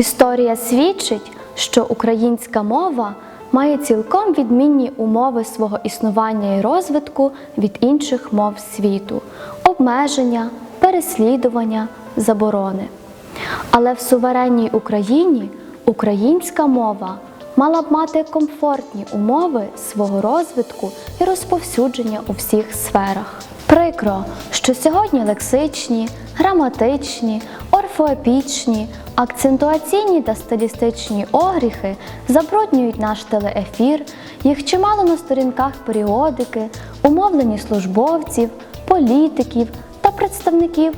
Історія свідчить, що українська мова має цілком відмінні умови свого існування і розвитку від інших мов світу, обмеження, переслідування, заборони. Але в суверенній Україні українська мова мала б мати комфортні умови свого розвитку і розповсюдження у всіх сферах. Прикро, що сьогодні лексичні, граматичні, орфоепічні, акцентуаційні та стилістичні огріхи забруднюють наш телеефір, їх чимало на сторінках періодики, умовлені службовців, політиків та представників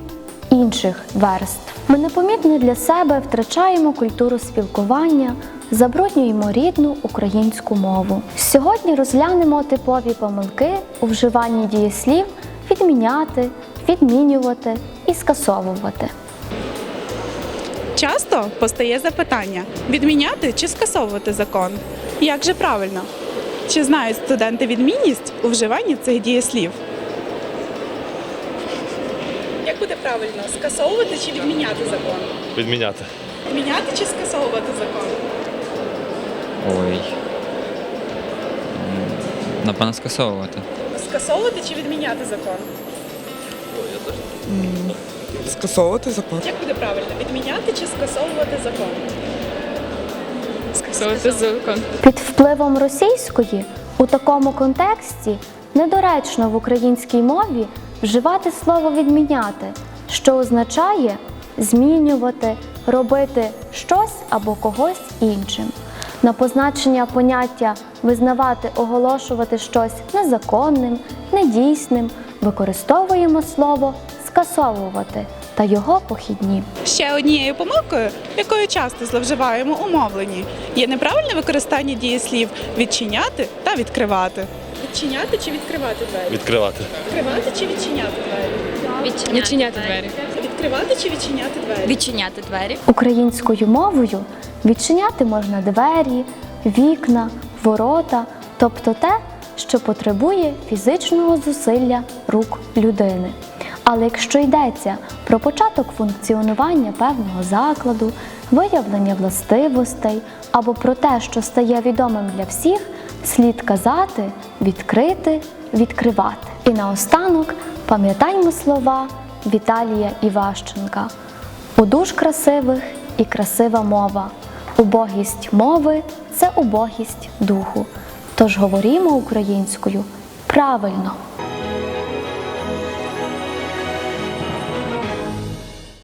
інших верств. Ми непомітно для себе втрачаємо культуру спілкування, забруднюємо рідну українську мову. Сьогодні розглянемо типові помилки у вживанні дієслів відміняти, відмінювати і скасовувати. Часто постає запитання: відміняти чи скасовувати закон? Як же правильно? Чи знають студенти відмінність у вживанні цих дієслів? Як буде правильно скасовувати чи відміняти закон? Відміняти. Відміняти чи скасовувати закон? Ой. Напевно, скасовувати. Скасовувати чи відміняти закон? Скасовувати закон. Як буде правильно? Відміняти чи скасовувати закон? Скасовувати закон. Під впливом російської у такому контексті недоречно в українській мові вживати слово відміняти, що означає змінювати, робити щось або когось іншим. На позначення поняття визнавати, оголошувати щось незаконним, недійсним використовуємо слово скасовувати та його похідні. Ще однією помилкою, якою часто зловживаємо у мовленні, є неправильне використання дієслів відчиняти та відкривати. Відчиняти чи відкривати двері? Відкривати. Відкривати чи відчиняти двері? Відчиняти двері. Відкривати чи відчиняти двері? Відчиняти двері. Українською мовою відчиняти можна двері, вікна, ворота, тобто те, що потребує фізичного зусилля рук людини. Але якщо йдеться про початок функціонування певного закладу, виявлення властивостей або про те, що стає відомим для всіх, слід казати відкрити, відкривати. І наостанок пам'ятаймо слова Віталія Іващенка. У душ красивих і красива мова. Убогість мови це убогість духу. Тож говорімо українською правильно.